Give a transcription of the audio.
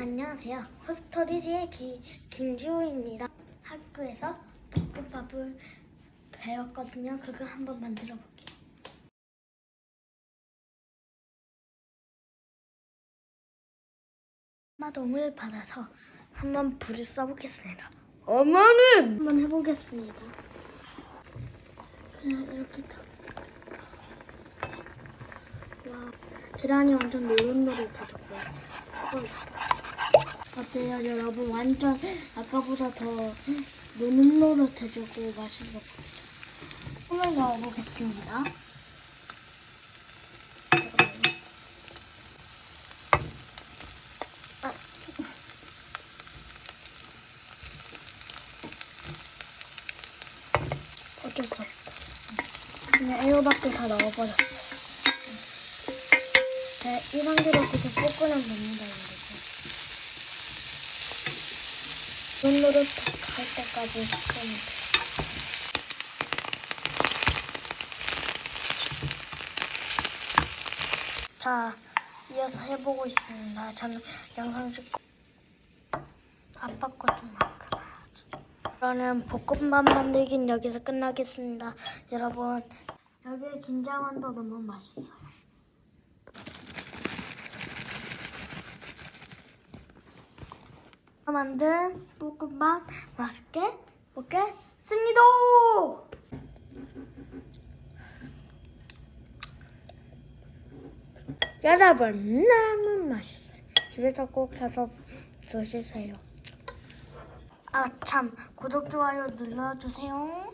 안녕하세요. 호스토리지의 기, 김지우입니다. 학교에서 볶음밥을 배웠거든요. 그거 한번 만들어 볼게요. 마동을 받아서 한번 불을 써보겠습니다. 어머니! 한번 해보겠습니다. 그냥 이렇게 다. 와, 계란이 완전 노릇노릇해졌고요. 헐. 어때요, 여러분? 완전 아까보다 더 노릇노릇해지고 맛있었고. 손을 넣어보겠습니다. 아. 어쩔 수 없다. 그냥 애호박도 다 넣어버렸어. 네, 이 상태로 계속 볶으면 됩니다, 여러분. 눈노릇 할 때까지 볶으면 돼. 자, 이어서 해보고 있습니다. 저는 영상 찍고 아빠 거좀 만들어야지. 저는 볶음밥 만들긴 여기서 끝나겠습니다. 여러분, 여기 김장원도 너무 맛있어요. 만든 볶음밥 맛있게 먹겠습니다. 여러분 너무 맛있어요. 집에서 꼭 해서 드시세요. 아 참 구독 좋아요 눌러주세요.